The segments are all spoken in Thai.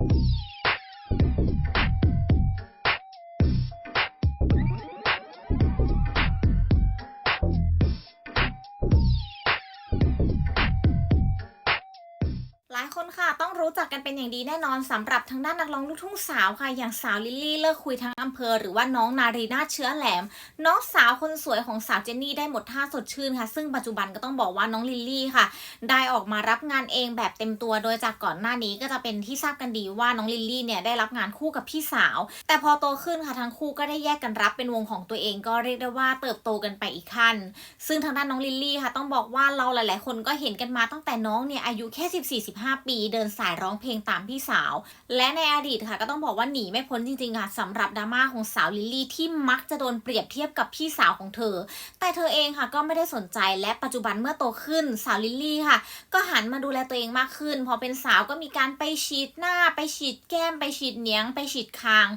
ห คนค่ะต้องรู้จักกันเป็นอย่างดีแน่นอนสำหรับทางด้านนักร้องลูกทุ่งสาวค่ะ อย่างสาวลิลลี่เลิกคุยทั้งอำเภอ หรือว่าน้องนารีนาเชื้อแหลม น้องสาวคนสวยของสาวเจนนี่ได้หมดท่าสดชื่นค่ะ ซึ่งปัจจุบันก็ต้องบอกว่าน้องลิลลี่ค่ะ ได้ออกมารับงานเองแบบเต็มตัว โดยจากก่อนหน้านี้ก็จะเป็นที่ทราบกันดีว่าน้องลิลลี่เนี่ยได้รับงานคู่กับพี่สาว แต่พอโตขึ้นค่ะทั้งคู่ก็ได้แยกกันรับเป็นวงของตัวเองก็เรียกได้ว่าเติบโตกันไปอีกขั้น ซึ่งทางด้านน้องลิลลี่ค่ะ ต้องบอกว่าเราหลาย ๆ คนก็เห็นกันมาตั้งแต่น้องเนี่ยอายุแค่ 14-15ปีเดินสายร้องเพลงตามพี่สาว และในอดีตค่ะก็ต้องบอกว่าหนีไม่พ้นจริงๆค่ะสำหรับดราม่าของสาวลิลลี่ที่มักจะโดนเปรียบเทียบกับพี่สาวของเธอ แต่เธอเองค่ะก็ไม่ได้สนใจและปัจจุบันเมื่อโตขึ้นสาวลิลลี่ค่ะ ก็หันมาดูแลตัวเองมากขึ้น พอเป็นสาวก็มีการไปฉีดหน้า ไปฉีดแก้มไปฉีดเนียง ไปฉีดคาง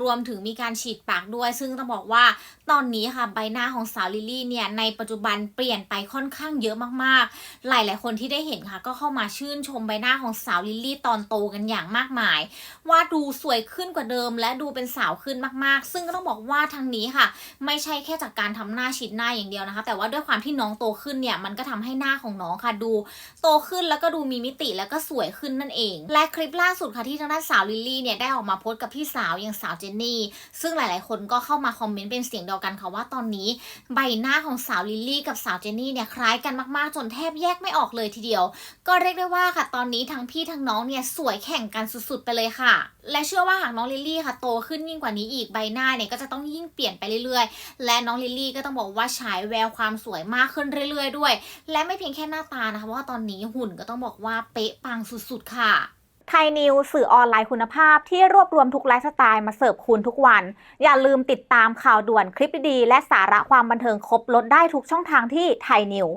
รวมถึงมีการฉีดปากด้วย ซึ่งต้องบอกว่าตอนนี้ค่ะใบหน้าของสาวลิลลี่เนี่ยในปัจจุบันเปลี่ยนไปค่อนข้างเยอะมากๆ หลายๆคนที่ได้เห็นค่ะ ก็เข้ามาชื่นชมใบหน้าของสาวลิลลี่ตอนโตกันอย่างมากมาย ว่าดูสวยขึ้นกว่าเดิม และดูเป็นสาวขึ้นมากๆ ซึ่งก็ต้องบอกว่าทางนี้ค่ะ ไม่ใช่แค่จากการทำหน้าฉีดหน้าอย่างเดียวนะคะ แต่ว่าด้วยความที่น้องโตขึ้นเนี่ยมันก็ทำให้หน้าของน้องค่ะดู โตขึ้นแล้วก็ดูมีมิติแล้วก็สวยขึ้นนั่นเอง และคลิปล่าสุดค่ะที่ทางด้านสาวลิลลี่เนี่ยได้ออกมาโพสต์กับพี่สาวอย่างสาวเจนนี่ ซึ่งหลาย ๆ คนก็เข้ามาคอมเมนต์เป็นเสียงเดียวกันค่ะว่าตอนนี้ใบหน้าของสาวลิลลี่กับสาวเจนนี่เนี่ยคล้ายกันมากๆ จนแทบแยกไม่ออกเลยทีเดียว ก็เรียกได้ว่าค่ะตอนนี้ทั้งพี่ทั้งน้องเนี่ยสวยแข่งกันสุดๆไปเลยค่ะ และเชื่อว่าหากน้องลิลลี่ค่ะโตขึ้นยิ่งกว่านี้อีกใบหน้าเนี่ยก็จะต้องยิ่งเปลี่ยนไปเรื่อยๆ และน้องลิลลี่ก็ต้องบอกว่าฉายแววความสวยมากขึ้นเรื่อยๆ ด้วย และไม่เพียงแค่หน้าตานะคะเพราะว่าตอนนี้หุ่นก็ต้องบอกว่าเป๊ะปังสุดๆค่ะไทยนิวสื่อออนไลน์คุณภาพที่รวบรวมทุกไลฟ์สไตล์มาเสิร์ฟคุณทุกวัน อย่าลืมติดตามข่าวด่วนคลิปดีๆและสาระความบันเทิงครบลดได้ทุกช่องทางที่ไทยนิว